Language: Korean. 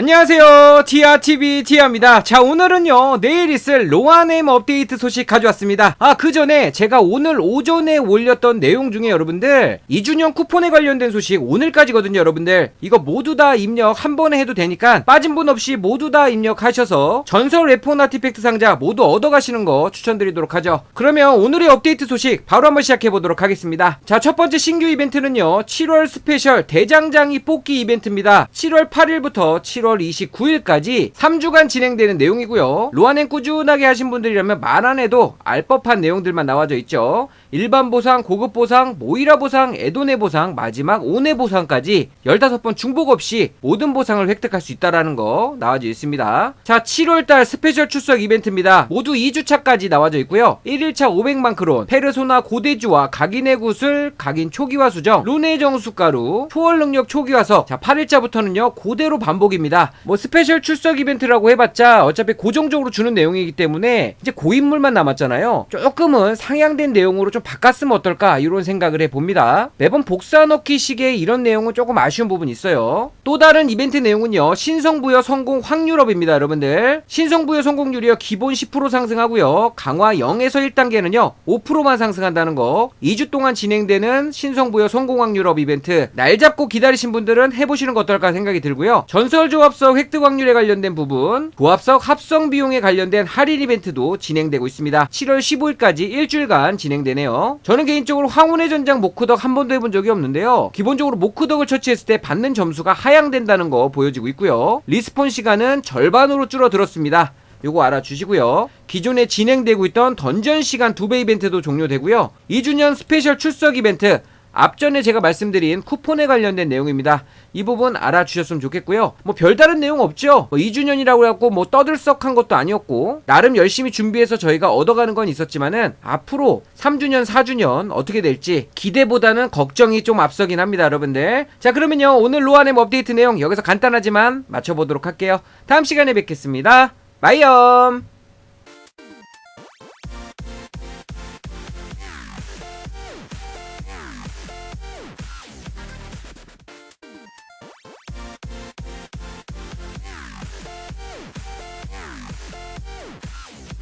안녕하세요. 티아TV 티아입니다. 자, 오늘은요, 내일 있을 로아넴 업데이트 소식 가져왔습니다. 아, 그 전에 제가 오늘 오전에 올렸던 내용 중에 여러분들, 2주년 쿠폰에 관련된 소식 오늘까지거든요, 여러분들. 이거 모두 다 입력 한 번에 해도 되니까 빠진 분 없이 모두 다 입력하셔서 전설 웨폰 아티팩트 상자 모두 얻어가시는 거 추천드리도록 하죠. 그러면 오늘의 업데이트 소식 바로 한번 시작해보도록 하겠습니다. 자, 첫 번째 신규 이벤트는요, 7월 스페셜 대장장이 뽑기 이벤트입니다. 7월 8일부터 7월 29일까지 3주간 진행되는 내용이고요. 로아넨 꾸준하게 하신 분들이라면 말안 해도 알 법한 내용들만 나와져 있죠. 일반 보상, 고급 보상, 모이라 보상, 에도네 보상, 마지막 오네 보상까지 15번 중복 없이 모든 보상을 획득할 수 있다라는 거 나와져 있습니다. 자, 7월달 스페셜 출석 이벤트입니다. 모두 2주차까지 나와져 있고요. 1일차 500만 크론, 페르소나 고대주와 각인의 구슬, 각인 초기화 수정, 룬의 정수가루, 초월 능력 초기화석. 자, 8일차부터는요, 고대로 반복입니다. 뭐 스페셜 출석 이벤트라고 해봤자 어차피 고정적으로 주는 내용이기 때문에 이제 고인물만 남았잖아요. 조금은 상향된 내용으로 좀 바꿨으면 어떨까 이런 생각을 해봅니다. 매번 복사 넣기 식의 이런 내용은 조금 아쉬운 부분이 있어요. 또 다른 이벤트 내용은요. 신성부여 성공 확률업입니다, 여러분들. 신성부여 성공률이요. 기본 10% 상승하고요. 강화 0에서 1단계는요. 5%만 상승한다는 거. 2주 동안 진행되는 신성부여 성공 확률업 이벤트. 날 잡고 기다리신 분들은 해보시는 거 어떨까 생각이 들고요. 전설 조 합석 획득 확률에 관련된 부분, 조합석 합성 비용에 관련된 할인 이벤트도 진행되고 있습니다. 7월 15일까지 일주일간 진행되네요. 저는 개인적으로 황혼의 전장 모크덕 한 번도 해본 적이 없는데요. 기본적으로 모크덕을 처치했을 때 받는 점수가 하향된다는 거 보여지고 있고요. 리스폰 시간은 절반으로 줄어들었습니다. 요거 알아주시고요. 기존에 진행되고 있던 던전 시간 2배 이벤트도 종료되고요. 2주년 스페셜 출석 이벤트 앞전에 제가 말씀드린 쿠폰에 관련된 내용입니다. 이 부분 알아주셨으면 좋겠고요. 뭐 별다른 내용 없죠. 뭐 2주년이라고 해갖고 뭐 떠들썩한 것도 아니었고 나름 열심히 준비해서 저희가 얻어가는 건 있었지만은 앞으로 3주년, 4주년 어떻게 될지 기대보다는 걱정이 좀 앞서긴 합니다, 여러분들. 자 그러면요 오늘 로아넴 업데이트 내용 여기서 간단하지만 맞춰보도록 할게요. 다음 시간에 뵙겠습니다. 바이엄.